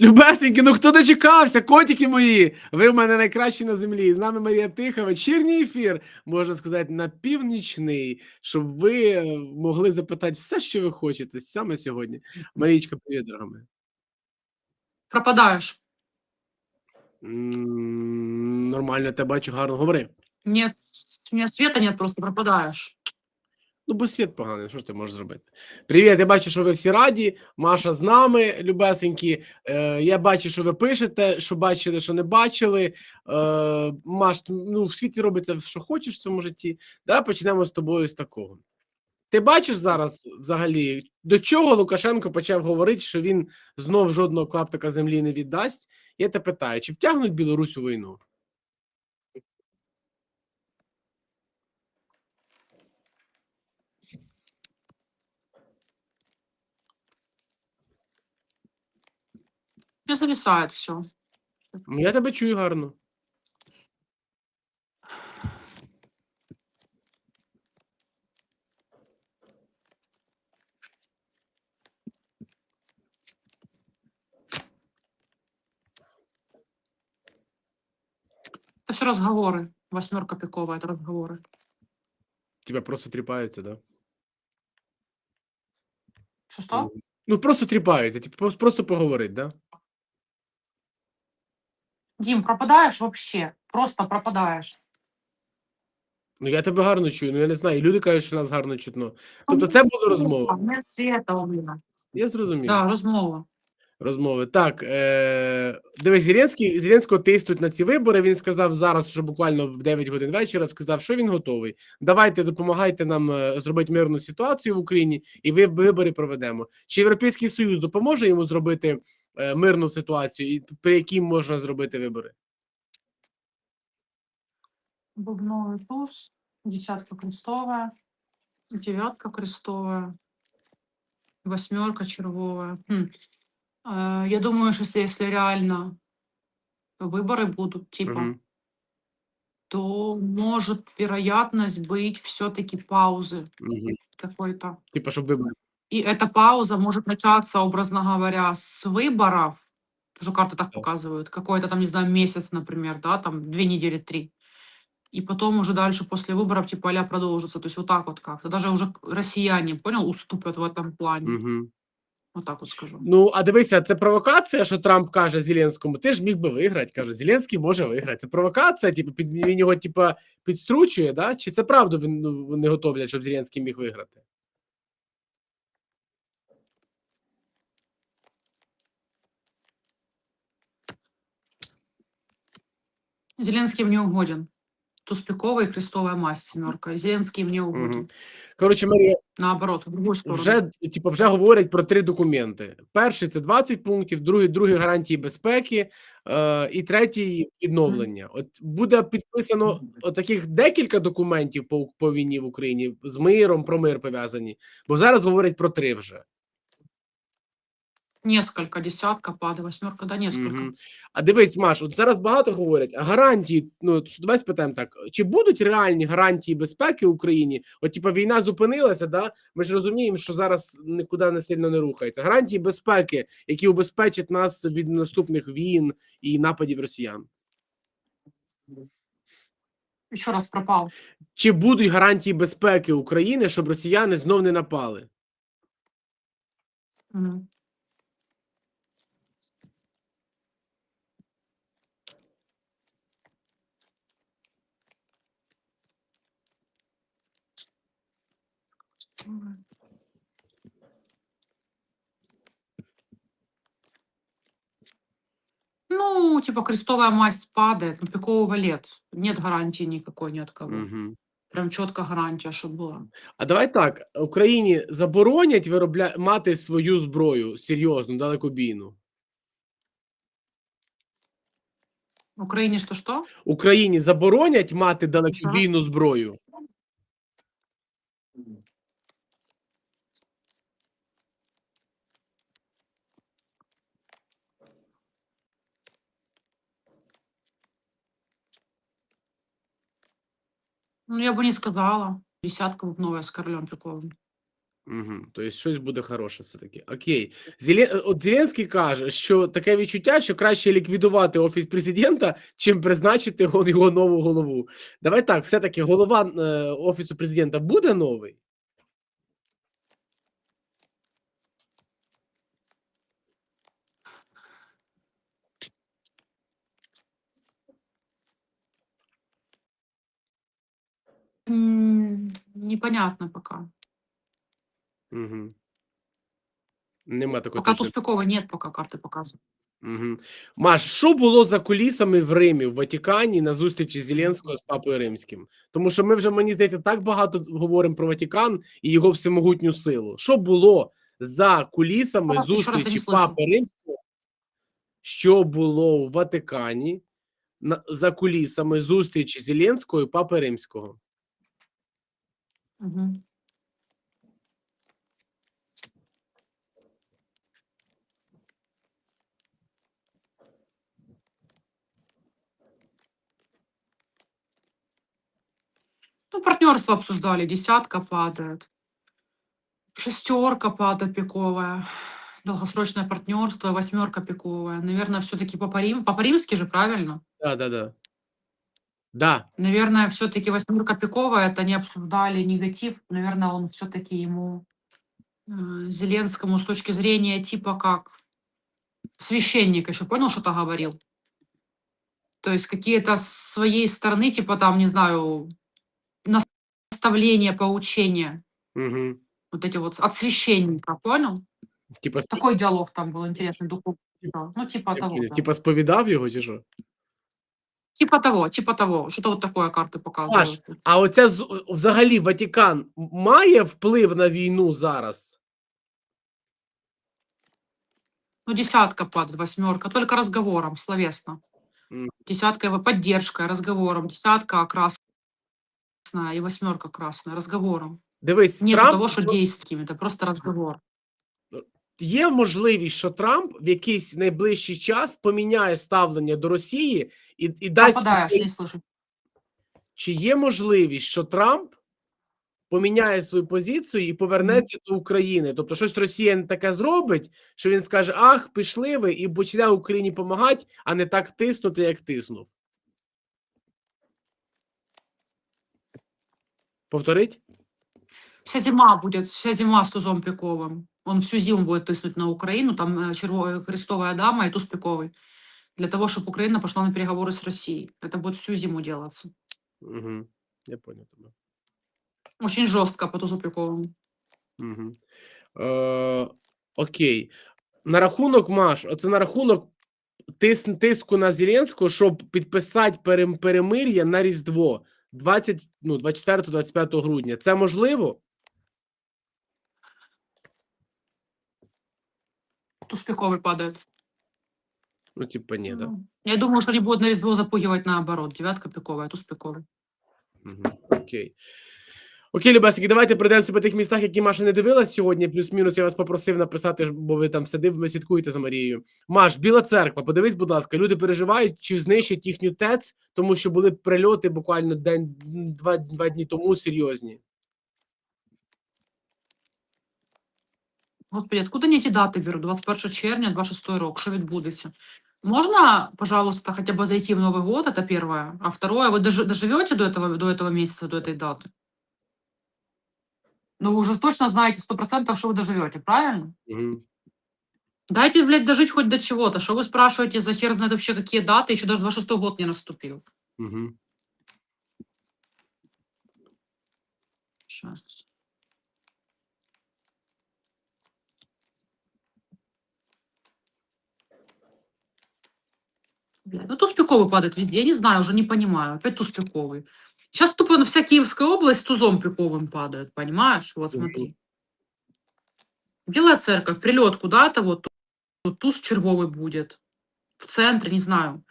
Любесенькі, ну хто дочекався? Котики мої! Ви в мене найкращі на землі. З нами Марія Тиха. Вечірній ефір, можна сказати, на північний, щоб ви е, могли запитати все, що ви хочете саме сьогодні. Марічка, привіт, дорога моя. Пропадаешь. М, Нормально, я тебе бачу, гарно говори. Нет, у меня света нет, просто пропадаешь. Ну, бо світ поганий, що ж ти можеш зробити? Привіт, я бачу, що ви всі раді. Маша з нами, любесенькі. Е, я бачу, що ви пишете, що бачили, що не бачили. Е, Маш, ну, в світі робиться, що хочеш в цьому житті. Давай почнемо з тобою з такого. Ти бачиш зараз взагалі, до чого Лукашенко почав говорити, що він знов жодного клаптика землі не віддасть? Я тебе питаю, чи втягнуть Білорусь у війну? Мне зависает все. Ну, Я тебе чую гарно. Это все разговоры. Восьмерка пиковая, это разговоры. Тебе просто тріпаються, да? Что-что? Ну, просто тріпаються, типу, просто- просто поговорить, да? Дим, пропадаешь вообще. Просто пропадаешь. Ну, я тебе гарно чую, ну я не знаю. і Люди кажуть, що нас гарно чутно. Тобто, це була розмова. У. Я зрозумів. Да, розмова. Розмови. Так, е, дивись, Зеленський, Зеленського тиснуть на ці вибори. Він сказав зараз, що буквально в 9 годин вечора, сказав, що він готовий. Давайте допомагайте нам е, зробити мирну ситуацію в Україні, і ви вибори проведемо. Чи Європейський Союз допоможе йому зробити мирну ситуацію, і при якій можна зробити вибори? Бубновый туз, десятка крестовая, девятка крестовая, восьмерка червовая. Хм. Э, Я думаю, что если, если реально выборы будут, типа, Мгм. то может вероятность быть все-таки паузы Мгм. какой-то. Типа, щоб вибори. И эта пауза может начаться, образно говоря, с выборов, что карты так Так. показывают, какой-то там, не знаю, месяц, например, да, там две недели, три. И потом уже дальше после выборов типа а продолжится. То есть вот так вот как-то. Даже уже к- россияне, понял, уступят в этом плане. Мгм. Вот так вот скажу. Ну, а дивися, це провокація, що Трамп каже Зеленському, ти ж міг би виграти. Каже, Зеленський може виграти. Це провокація, типу, під, він його, типу, підстручує, да? Чи це правда він, ну, вони готовлять, щоб Зеленський міг виграти? Зеленский мне угоден. Туспиковая и крестовая масть семерка. Зеленский мне угоден. Угу. Коротше, Марія, Наоборот, в другую сторону. вже, типу, вже говорять про три документи. Перший це 20 пунктів, другий, другий гарантії безпеки, е, і третій відновлення. От буде підписано таких декілька документів по, по війні в Україні з миром, про мир пов'язані, бо зараз говорять про три вже. Несколько, десятка, пада, восьмерка, да, несколько. Мгм. А дивись, Маш, от зараз багато говорять, а гарантії, ну от давай спитаємо так: чи будуть реальні гарантії безпеки Україні? От типа війна зупинилася, да? Ми ж розуміємо, що зараз нікуди не сильно не рухається. Гарантії безпеки, які убезпечать нас від наступних війн і нападів росіян. Еще раз пропал. Чи будуть гарантії безпеки України, щоб росіяни знов не напали? Мгм. Ну, типа крестовая масть падает, но пикового лет. Нет гарантии никакой ни от кого. Угу. Прям четко гарантия, что была. А давай так: Україні заборонять виробля... мати свою зброю серйозну, далекобійну. Украине что-что? Україні заборонять мати далекобійну зброю. Ну, я бы не сказала. Десятка вот новая с королем пиковым. Угу. Тобто щось буде хороше все-таки. Окей. Зеле... е, От Зеленський каже, що таке відчуття, що краще ліквідувати офіс президента, чим призначити його, його нову голову. Давай так, все-таки голова е, офісу президента буде новий? М, Непонятно пока. Угу. Нема такої Пока точної Туспикова нет пока карты показывают. Угу. Маш, що було за кулісами в Римі, в Ватикані на зустрічі Зеленського з Папою Римським? Тому що ми вже, мені здається, так багато говоримо про Ватикан і його всемогутню силу. Що було за кулісами Папа, ще раз я не зустрічі слышу. Папи Римського? Що було у Ватикані на, за кулісами зустрічі Зеленського і Папи Римського? Мгм. Ну, партнерство обсуждали, десятка падает, шестерка падает пиковая, долгосрочное партнерство, восьмерка пиковая. Наверное, все-таки по Парим, по Паримски же, правильно? Да, да, Наверное, все-таки восьмерка пиковая, это не обсуждали негатив. Наверное, он все-таки ему э, Зеленскому с точки зрения типа как священник еще понял, что-то говорил. То есть какие-то с своей стороны, типа там, не знаю, наставления, поучения. угу. Вот эти вот от священника, понял? Типа, Такой диалог там был интересный, духовный. да. Ну, типа того. понял. да. типа сповідав його чи що? Типа того, типа того. Что-то вот такое карты показывают. А оця з- взагалі Ватикан має вплив на війну зараз? Ну, десятка падает, восьмерка, только разговором, словесно. М. Десятка его поддержкой, разговором. Десятка красная и восьмерка красная, разговором. Дивись, Нет Трамп того, что може- действиями, это просто разговор. Є можливість, що Трамп в якийсь найближчий час поміняє ставлення до Росії і, і дасть Попадаешь, Украї- не чи є можливість, що Трамп поміняє свою позицію і повернеться до України? Тобто, щось Росія не таке зробить, що він скаже: Ах, пішли ви, і почне Україні допомагати, а не так тиснути, як тиснув. Повторить? Вся зима будет, вся зима с тузом пиковым. Он всю зиму будет тыснуть на Украину, там э, черво- крестовая дама и туз пиковый. Для того, чтобы Украина пошла на переговоры с Россией. Это будет всю зиму делаться. Угу. Я понял тебе. Очень жестко по тузу пиковому. Угу. Е, окей. На рахунок Маш, оце на рахунок тис, тиску на Зеленського, щоб підписати перем, перемир'я на Різдво 20, ну, 24-25 грудня. Це можливо? Туз пиковый падает. Ну, типа, ні, да? Ну, Я думаю, что они будут на Різдво запугивать наоборот. Девятка пиковая, туз пиковый. Угу. Окей. Окей, Любесики, давайте пройдемося по тих містах, які Маша не дивилась сьогодні. Плюс-мінус я вас попросив написати, бо ви там сидив, ви слідкуєте за Марією. Маш, Біла церква, подивись, будь ласка, люди переживають, чи знищать їхню ТЕЦ, тому що були прильоти буквально день, два, два дні тому серйозні. Господи, откуда они эти даты берут? 21 червня, 26 рок. Что відбудеться? Можно, пожалуйста, хотя бы зайти в Новый год, это первое. А второе, вы дожи- доживете до этого, до этого месяца, до этой даты? Ну, вы уже точно знаете 100%, что вы доживете, правильно? Угу. Дайте, блядь, дожить хоть до чего-то. Что вы спрашиваете за хер знает вообще какие даты, еще даже 26 год не наступил. Угу. Сейчас. Блядь, ну туспиковый падает везде. Я не знаю, уже не понимаю. Опять туспиковый. Сейчас тупо на вся Киевская область тузом пиковым падает, понимаешь? Вот Мгм. смотри. Белая церковь, прилет куда-то, вот тут туз червовый будет. В центре, не знаю.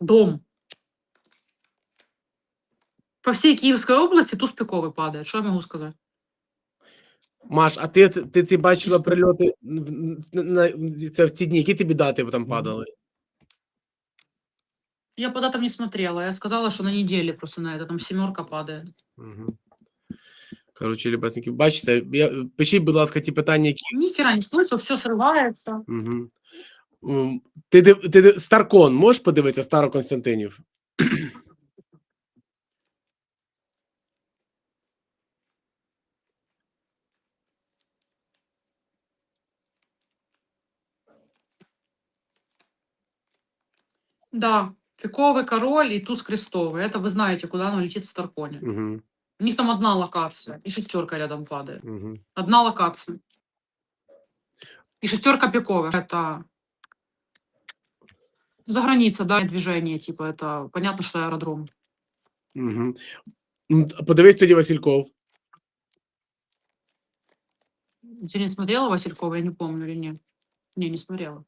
Дом. По всей Киевской области туз пиковый падает. Что я могу сказать? Маш, а ти, ти ці бачила прильоти в- на, на, це в ці дні, які тобі дати там падали? Я по датам не смотрела. Я сказала, что на неделе просто на это там семерка падает. Угу. Коротше, любесники, бачите, я, пишіть, будь ласка, ті питання, які. Ни хера не слышу, все срывается. Угу. Ти, див- ти, див- Старкон, можеш подивитися Старо Константинів? Да, пиковый король и туз крестовый. Это вы знаете, куда оно летит в Старконе. Угу. У них там одна локация, и шестерка рядом падает. Угу. Одна локация. И шестерка пиковая. Это за граница, да, движение, типа, это понятно, что аэродром. Угу. Подивись тоді Васильков. Ты не смотрела Василькова, я не помню или нет. Не, не смотрела.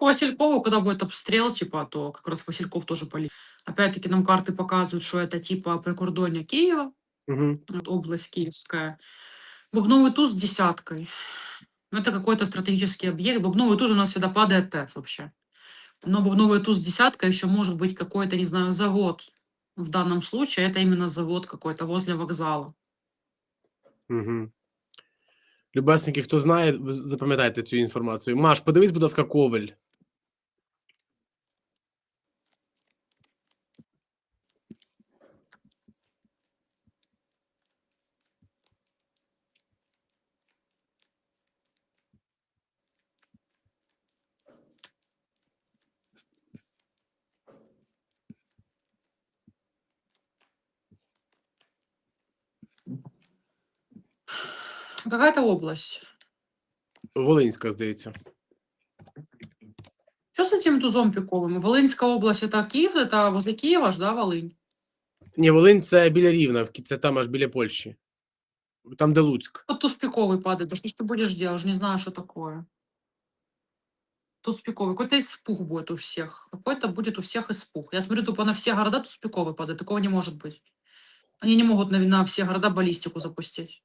по Василькову, когда будет обстрел, типа, то как раз Васильков тоже полетит. Опять-таки нам карты показывают, что это типа прикордонья Киева, Угу. вот область Киевская. Бубновый туз с десяткой. Ну, Это какой-то стратегический объект. Бубновый туз у нас всегда падает ТЭЦ вообще. Но бубновый туз с десяткой еще может быть какой-то, не знаю, завод. В данном случае это именно завод какой-то возле вокзала. Угу. Любесники, хто знає, ви запам'ятайте цю інформацію. Маш, подивись, будь ласка, Ковель. Какая-то область. Волинська, здається. Что с этим тузом пиковым? Волынская область это Киев, это возле Киева ж, да, Волынь? Ні, Волинь це біля Рівна, в Кі- це там аж біля Польщі. Там, де Луцьк. Вот туз пиковый падает. Да что ж ты будешь делать? Я же не знаю, что такое. Туз пиковый. Какой-то испуг будет у всех. Какой-то будет у всех испуг. Я смотрю, тупо на все города туз пиковый падает. Такого не может быть. Они не могут на, на все города баллистику запустить.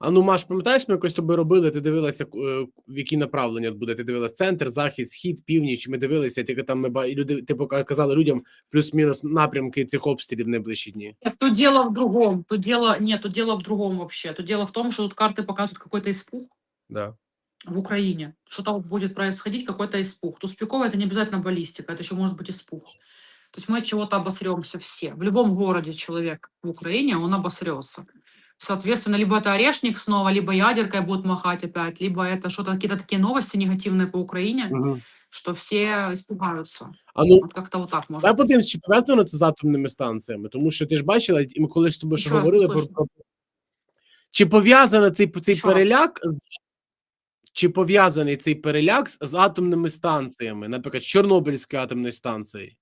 А ну, Маш, пам'ятаєш, ми якось з тобою робили, ти дивилася, е, в які направлення буде. Ти дивилася центр, захід, схід, північ. Ми дивилися, тільки там ми ба- і люди, ти пока- казали людям плюс-мінус напрямки цих обстрілів в найближчі дні. Нет, то дело в другом. То дело, нет, то дело в другом вообще. То дело в том, что тут карты показывают какой-то испуг Да. в Украине. Что-то вот будет происходить, какой-то испуг. Туз пиковый это не обязательно баллистика, это еще может быть испуг. То есть мы от чего-то обосремся все. В любом городе человек в Украине, он обосрется. Соответственно, либо это орешник снова, либо ядеркой будут махать опять, либо это что-то, какие-то такие новости негативные по Украине, Угу. что все испугаются. А ну, Вот как-то вот так можно. давай подивимось, чи пов'язано це з атомними станціями, тому що ти ж бачила, і ми колись з тобою ще Ще раз не говорили про, слышно. про чи пов'язано цей, цей Ще раз. переляк з чи пов'язаний цей переляк з, з атомними станціями, наприклад, з Чорнобильською атомною станцією?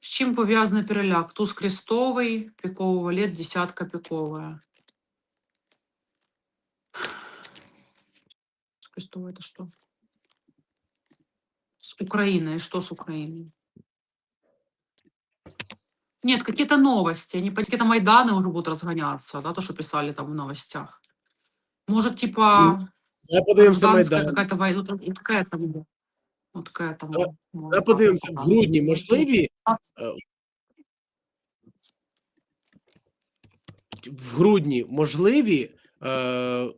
С чем повязан переляк? Туз крестовый, пикового лет, десятка пиковая. Туз крестовый это что? С Украиной. Что с Украиной? Нет, какие-то новости. Они по- какие-то Майданы уже будут разгоняться, да, то, что писали там в новостях. Может, типа, Я подивимося гражданская Майдан. какая-то война. Вот, вот к этому. Вот к этому. Давай- может, Я так подивимося в показывать. грудні. Можливі А, в грудні можливі е,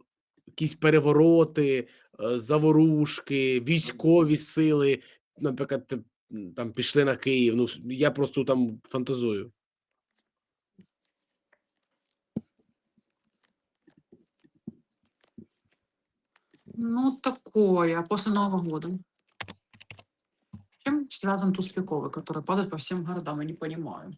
якісь перевороти, е, заворушки, військові сили, наприклад, те- м, там пішли на Київ. Ну я просто там фантазую. Ну, такое, после Нового года. чем связан Туспековый, который падает по всем городам? Я не понимаю.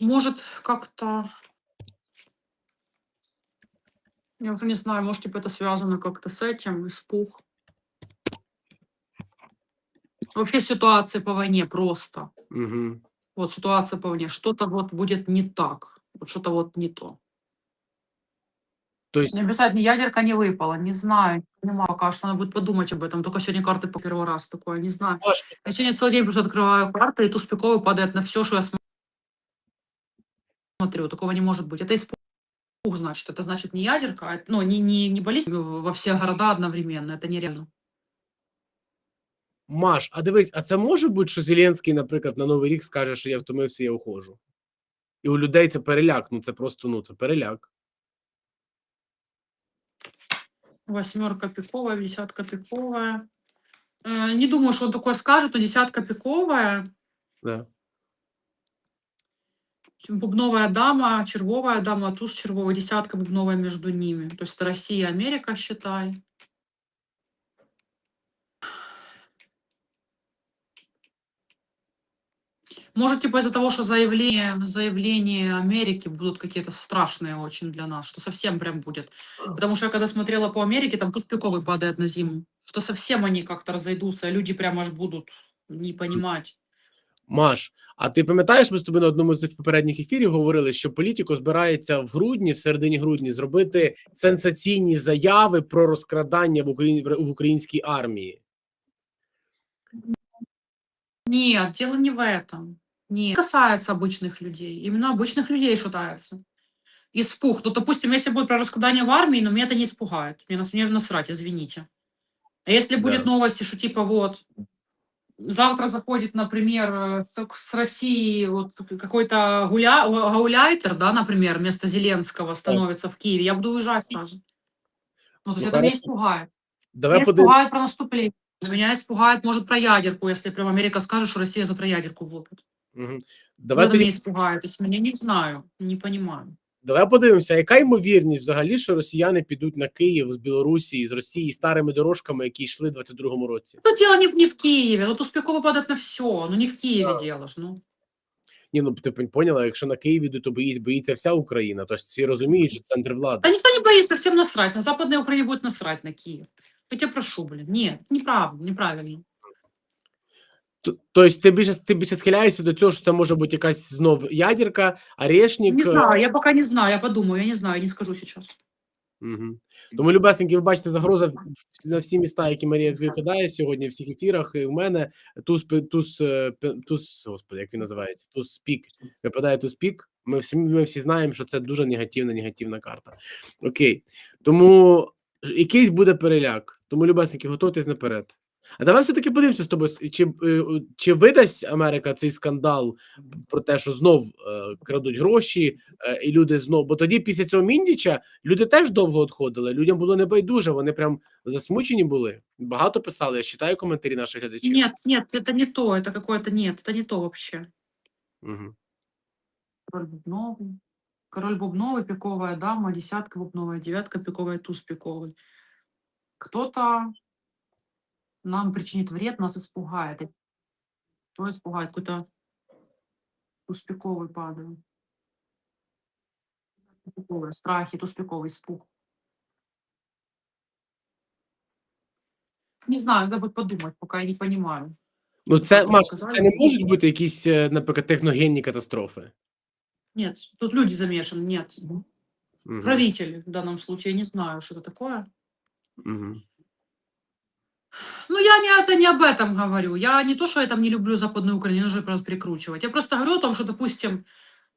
Может, как-то я уже не знаю, может, типа это связано как-то с этим, испуг. Вообще ситуация по войне просто. Угу. Вот ситуация по войне. Что-то вот будет не так. Вот что-то вот не то. Тобто, Не обязательно ядерка не выпала, не знаю, не понимаю что, надо будет подумать об этом. Только сегодня карты по первый раз такое, не знаю. Маш, Я сегодня целый день просто открываю карты, и туз-пиковый падает на все, что я смотрю. Такого не может быть. Это испуг, значит. Это значит не ядерка, а, ну, не, не, не болезнь во все города одновременно. Это нереально. Маш, а дивись, а це може бути, що Зеленський, наприклад, на Новий рік скаже, що я втомився, я ухожу. І у людей це переляк. Ну це просто ну це переляк. Восьмерка пиковая, десятка пиковая. Э, Не думаю, что он такое скажет, но десятка пиковая, Да. Бубновая дама, червовая дама, туз червовая, десятка бубновая между ними. То есть Россия, Америка, считай. Может, типа из-за того, что заявления, заявления Америки будут какие-то страшные очень для нас, что совсем прям будет. Потому что я когда смотрела по Америке, там туз пиковый падает на зиму. Что совсем они как-то разойдутся, и люди прям аж будут не понимать. Маш, а ти пам'ятаєш, ми з тобою на одному з попередніх ефірів говорили, що політико збирається в грудні, в середині грудні, зробити сенсаційні заяви про розкрадання в Україні в українській армії. Нет, дело не в этом. Нет. Касается обычных людей. Именно обычных людей шатается. Испуг. Ну, допустим, если будет про раскладание в армии, но меня это не испугает. Мне, нас, мне насрать, извините. А если будет Да. новости, что типа вот завтра заходит, например, э, с, с России вот какой-то гуля, га- гауляйтер, да, например, вместо Зеленского становится в Киеве, я буду уезжать сразу. Ну, то есть Ну, это меня хорошо. испугает. Давай Меня подивимося. испугает про наступление. Меня испугает, может, про ядерку, если прям Америка скажет, что Россия завтра ядерку влупит. Угу. Вот Давай, это тоді- меня испугает. То есть меня не знаю, не понимаю. давай подивимося, яка ймовірність взагалі, що росіяни підуть на Київ з Білорусі, з Росії старими дорожками, які йшли в 22-му році. Тут дело не в, не в Киеве. Ну, Туспекова падает на все. Ну, не в Киеве дело ж, ну. Ні, ну ти поняла, якщо на Київ йдуть, то боїться, боїться вся Україна. Тобто всі розуміють, що центр влади. никто не боится, всем насрать. На Западной Украине будет насрать на Киев. Я тебя прошу, блин. Нет, неправда, неправильно. Тобто ти більше ти більше схиляєшся до цього, що це може бути якась знов ядерка, орешник. Не знаю, я пока не знаю, я подумаю, я не знаю, не скажу сейчас. Угу. Тому, любесеньки, ви бачите, загроза на всі міста, які Марія викидає сьогодні в всіх ефірах. І в мене туз, туз, е, туз, господи, як він називається? Туз спік. Випадає туз пік. Ми всі, ми всі знаємо, що це дуже негативна, негативна карта. Окей. Тому якийсь буде переляк. Тому, любесеньки, готуйтесь наперед. А давай все-таки подивимося з тобою, с- чи, е, чи видасть Америка цей скандал про те, що знов е, крадуть гроші, е, і люди знов. Бо тоді, після цього міндіча, люди теж довго відходили. Людям було небайдуже, вони прям засмучені були. Багато писали. Я читаю коментарі наших глядачів. Нет, нет, это не то, это какое-то нет, это не то вообще. Угу. Король бубновый. Король бубновый, пиковая дама, десятка бубновая, девятка пиковая, туз пиковый. Кто-то нам причинит вред, нас испугает. И Кто испугает? Какой-то туз пиковый падает. Пиковые страхи, туз пиковый, испуг. Не знаю, надо будет подумать, пока я не понимаю. Ну, це Як Маш, сказали, це не це можуть ні. бути якісь, е, наприклад, техногенні катастрофи. Нет, тут люди замешаны, нет. Угу. Правители в данном случае, я не знаю, что это такое. Угу. Ну, я не, это не об этом говорю. Я не то, что я там не люблю Западную Украину, не нужно просто перекручивать. Я просто говорю о том, что, допустим,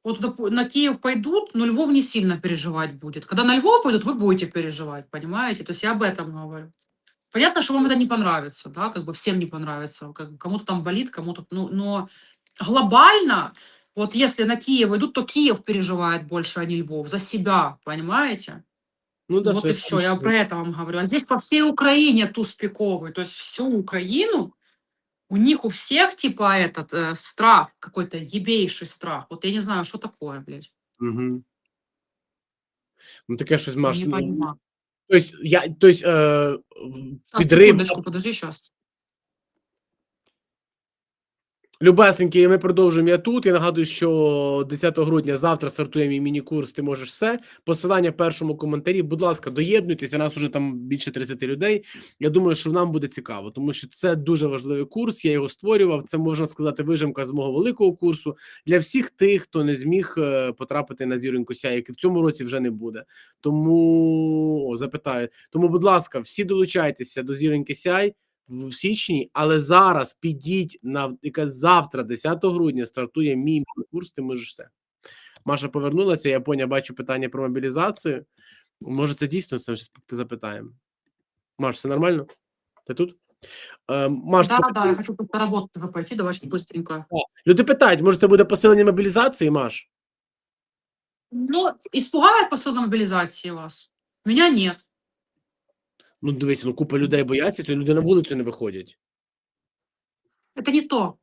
вот на Киев пойдут, но Львов не сильно переживать будет. Когда на Львов пойдут, вы будете переживать, понимаете? То есть я об этом говорю. Понятно, что вам это не понравится, да, как бы всем не понравится. Как кому-то там болит, кому-то... Ну, но глобально, вот если на Киев идут, то Киев переживает больше, а не Львов. За себя, понимаете? Ну, да, вот и щось все, я там про это вам говорю. А здесь по всей Украине туз пиковый, то есть всю Украину, у них у всех типа этот э, страх, какой-то ебейший страх. Вот я не знаю, что такое, блядь. Угу. Ну, таке щось Маш. не ну, понимаю. Тобто, я, тобто, е, в- А, підрив, секундочку, подожди сейчас. Любесенькі, ми продовжуємо я тут. Я нагадую, що 10 грудня завтра стартує мій міні-курс. Ти можеш все. Посилання в першому коментарі. Будь ласка, доєднуйтеся. Нас уже там більше 30 людей. Я думаю, що нам буде цікаво, тому що це дуже важливий курс. Я його створював. Це можна сказати, вижимка з мого великого курсу для всіх тих, хто не зміг е, потрапити на зіроньку сяй, який в цьому році вже не буде. Тому о, запитаю. Тому, будь ласка, всі долучайтеся до зіроньки сяй в січні, але зараз підіть на яка завтра, 10 грудня, стартує мій курс. Ти можеш все. Маша повернулася. Я поняв, бачу питання про мобілізацію. Може, це дійсно щось запитаємо. Маш, все нормально? Ти тут? Е, Маш, Да, да, я хочу просто работать уже пойти, давайте быстренько. люди питають, може, це буде посилення мобілізації, Маш? Ну, испугает посыл мобилизации вас? Меня нет. Ну, дивися, ну купа людей бояться, то люди на вулицю не виходять. Это не то.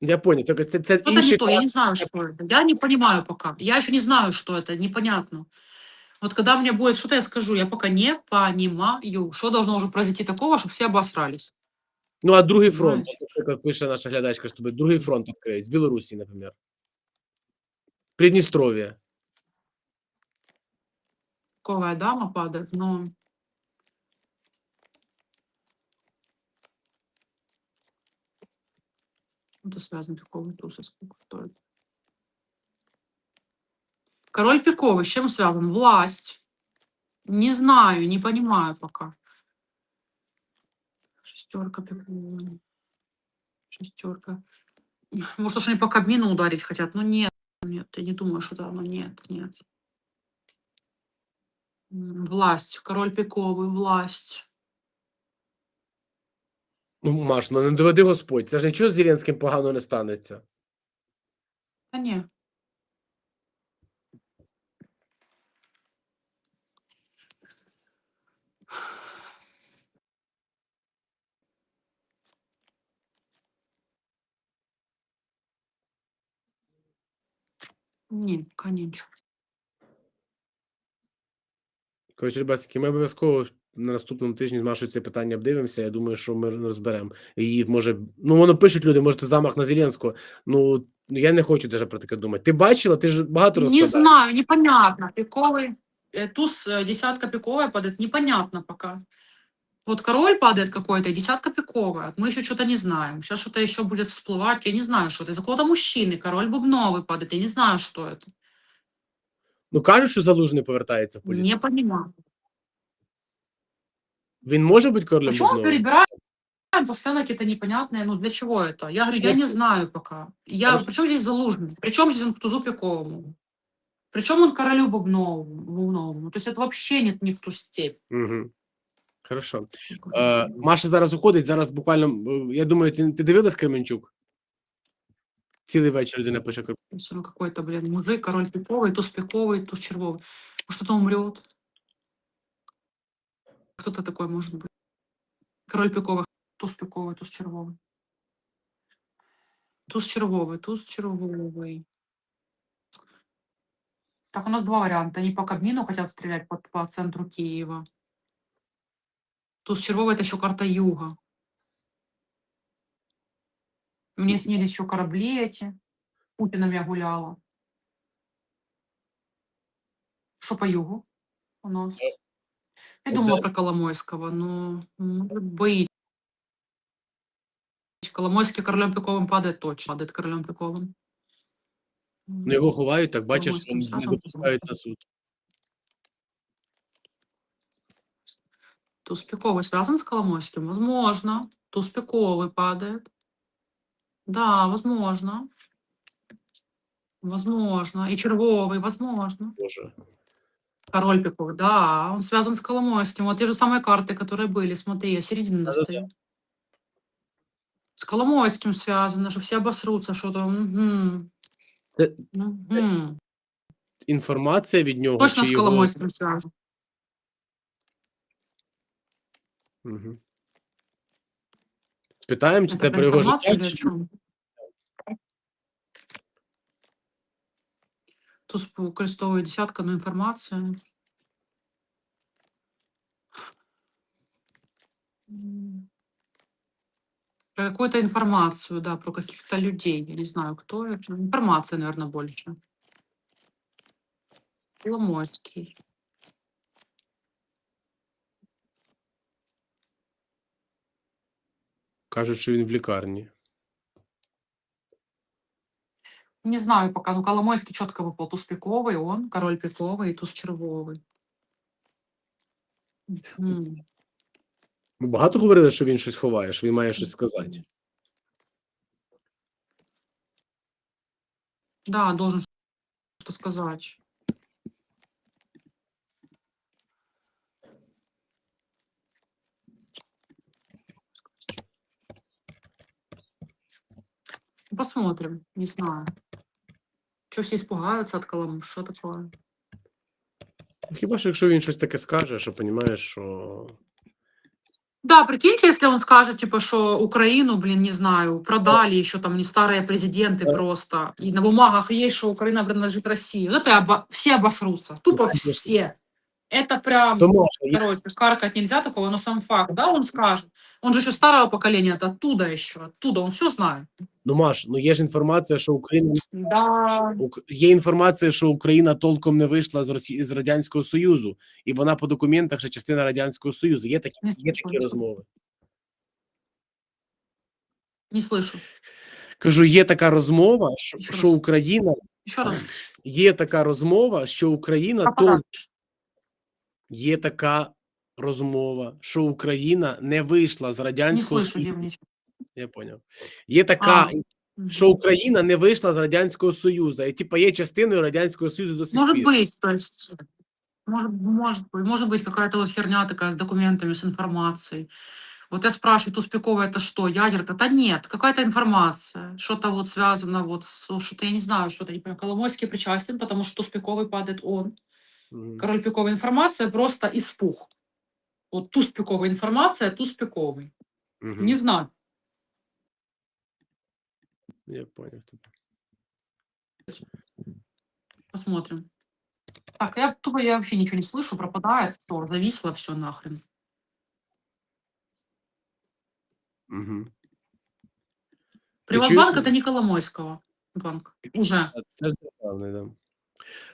Я поняв. Тобто це, це Это інший не то, я клас. не знаю, что это. Я не понимаю пока. Я еще не знаю, что это, непонятно. Вот когда у меня будет что-то, я скажу, я пока не понимаю, что должно уже произойти такого, чтобы все обосрались. Ну, а другий фронт, Знаєш. наприклад, пише наша глядачка з тобою, другий фронт відкриють, з Білорусі, наприклад. Придністров'я. Ковая дама падает, но... Это связано пиковый туз, а сколько? Король пиковый, с чем связан? Власть. Не знаю, не понимаю пока. Шестерка пиковая. Шестерка. Может, уж они по Кабмину ударить хотят, но нет. Нет, я не думаю, что да, но нет, нет. Власть, король пиковый, власть. Ну, Маш, ну не доведи Господь. Це ж нічого з Зеленським погано не станеться. Не. Не, пока ничего. Коротше, Басики, ми обов'язково на наступному тижні з Машою це питання обдивимося. Я думаю, що ми розберемо. І може, ну воно пишуть люди, може, це замах на Зеленського. Ну я не хочу даже про таке думати. Ти бачила, ти ж багато Не розповідаєш. знаю, непонятно. Пиковый, э, туз, э, десятка пиковая падает, непонятно пока. Вот король падает какой-то, и десятка пиковая. Мы еще что-то не знаем. Сейчас что-то еще будет всплывать. Я не знаю, что это. Из-за какого-то мужчины король бубновый падает. Я не знаю, что это. Ну кажуть, що залужний повертається в політику. Не понимаю. Він може бути королем Почему мы Бубновим? перебираем постоянно какие-то непонятные, ну для чего это? Я говорю, я Почему? не знаю пока. Я, Хорошо. причем здесь Залужный? Причем здесь он к Тузу Пиковому? Причем он королю Бубновому? Бубновому? То есть это вообще нет не в ту степь. Угу. Хорошо. Е, Маша зараз уходить. Зараз буквально. е, Я думаю, ти, ти дивилась Кременчук? Цілий вечір людина пише То есть он какой-то, блин, мужик, король пиковый, туз пиковый, туз червовый. Может, кто-то умрет? Кто-то такой может быть. Король пиковый, туз пиковый, туз червовый. Туз червовый, туз червовый. Так, у нас два варианта. Они по Кабмину хотят стрелять по, по центру Киева. Туз червовый – это еще карта юга. Мне снились еще корабли эти. С Путиным я гуляла. Что по югу у нас? Я думала про Одесса. Коломойского, но может быть. Коломойский королем пиковым падает точно. Падает королем пиковым. Ну, його ховають, так бачиш, Коломойським не зразу допускають на суд. Туз пиковый связан с Коломойским? Возможно. Туз пиковый падает. Да, возможно. Возможно. И червовый, возможно. Боже. Король пиковый, да, он связан с Коломойским. Вот те же самые карты, которые были. Смотри, я середину Да-да-да. достаю. С Коломойским связано, что все обосрутся, что-то. мгм. Це Мгм. інформація від нього. Точно чи с його... Коломойским связано. Угу. Спитаємо, чи Это це про про його информацию життя, или о чи чём? Туз по- крестовая десятка, но информация. М. Про какую-то информацию, да, про каких-то людей. Я не знаю, кто это. Информация, наверное, больше. Ломойский. Кажуть, що він в лікарні. Не знаю пока, ну Коломойский четко выпал. Туз пиковый, он, король пиковый и туз червовый. Мгм. Ми багато говорили, що він щось ховає, що він має щось сказати. Да, должен что сказать. Посмотрим, не знаю. Что все испугаются от Коломы? Что такое? Ну, Хіба що якщо він щось таке скаже, що розумієш, що Да, прикиньте, если он скажет, типа, что Украину, блин, не знаю, продали еще там не старые президенты Да. просто, и на бумагах есть, что Украина принадлежит России. Вот это обо- все обосрутся, тупо конечно. все. Это прям, то Маша, я- короче, каркать нельзя такого, но сам факт, да, он скажет. Он же еще старого поколения, это оттуда еще, оттуда, он все знает. ну Маш, ну є ж інформація, що Україна Да, Ук- є інформація, що Україна толком не вийшла з Росії з радянського союзу, і вона по документах ще частина радянського союзу. Є такі, Не є такі слышала. розмови. не слышу. Кажу, є така розмова, що, Ще що раз. Україна Еще раз. є така розмова, що Україна тол... Пропадаешь. є така розмова, що Україна не вийшла з Не радянського слышу, союзу. девничек. Я поняв. Є така, Мгм. що Україна не вийшла з радянського союзу, і типа є частиною радянського союзу до сих Может пір. быть, то есть, может, может быть, может быть какая-то вот херня такая с документами, с информацией. Вот я спрашиваю, Туспикова это что, ядерка? Да нет, какая-то информация, что-то вот связано вот с, что-то, я не знаю, что-то, не понимаю, Коломойский причастен, потому что Туспиковый падает он. Король пиковой информация просто испух. Вот Туспиковая информация, Туспиковый. Мгм. Не знаю. Я тебе. Посмотрим. Так, я тупо я вообще ничего не слышу, пропадает, все, зависло все нахрен. Угу. Приватбанк это не Коломойского банк. Уже. Це ж державний, да.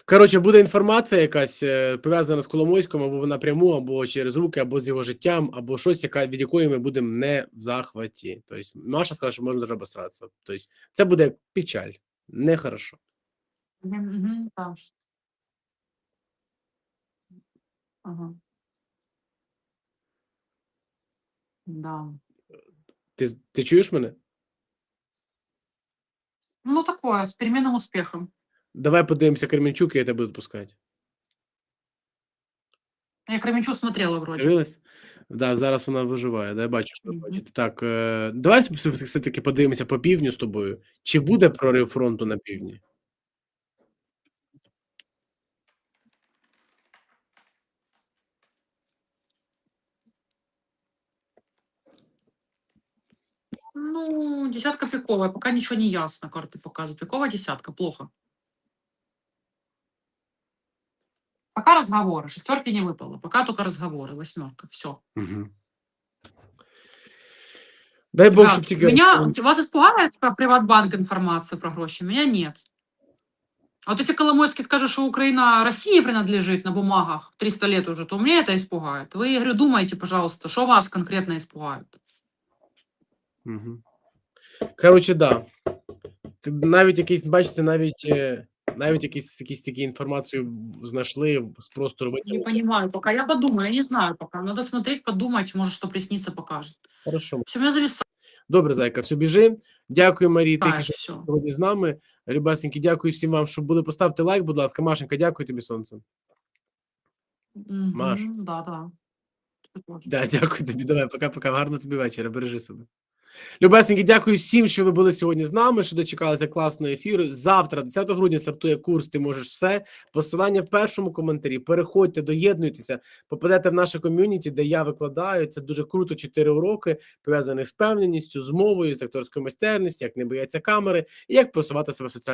Коротше, буде інформація якась е, пов'язана з Коломойським, або напряму, або через руки, або з його життям, або щось, яка, від якої ми будемо не в захваті. Тобто, Маша сказала, що можна треба сратися. Тобто, це буде печаль, нехорошо. Ага. Да. Ти, ти чуєш мене? Ну, такое, с переменным успехом. Давай подивимося Кременчук, я тебе буду пускати. Я Кременчук смотрела вроде. Дивилась? Да, зараз вона виживає, да, я бачу, що Мгм. бачите. Так, е, давай все- все- все-таки подивимося по півдню з тобою. Чи буде прорив фронту на півдні? Ну, десятка пиковая, пока ничего не ясно, карты показывают. Пиковая десятка, плохо. Пока разговоры, шестерки не выпало, пока только разговоры, восьмерка, все. Угу. Дай Бог, щоб тільки меня, вас испугает про Приватбанк информация про гроши? Меня нет. А вот если Коломойский скажет, что Украина России принадлежит на бумагах 300 лет уже, то меня это испугает. Вы, я говорю, думайте, пожалуйста, что вас конкретно испугает. Угу. Коротше, да. Ти Навіть якийсь, бачите, навіть, е, навіть якісь, якісь такі інформацію знайшли з простору Не витягнути. понимаю пока. Я подумаю, я не знаю пока. Надо смотреть, подумать, может, что приснится, покажет. Хорошо. Все, меня зависает, Добре, зайка, все біжи. Дякую, Марії, тихі, що все. сьогодні з нами. Любесенькі, дякую всім вам, що були. Поставте лайк, будь ласка. Машенька, дякую тобі, сонце. Маш. Да, да. Да, дякую тобі. Давай, пока-пока. Гарно тобі вечора. Бережи себе. Любесенькі, дякую всім, що ви були сьогодні з нами, що дочекалися класного ефіру. Завтра, 10 грудня, стартує курс. Ти можеш все. Посилання в першому коментарі. Переходьте, доєднуйтеся, попадете в наше ком'юніті, де я викладаю. Це дуже круто. Чотири уроки пов'язані з впевненістю, з мовою, з акторською майстерністю, як не бояться камери, і як просувати себе в соціальних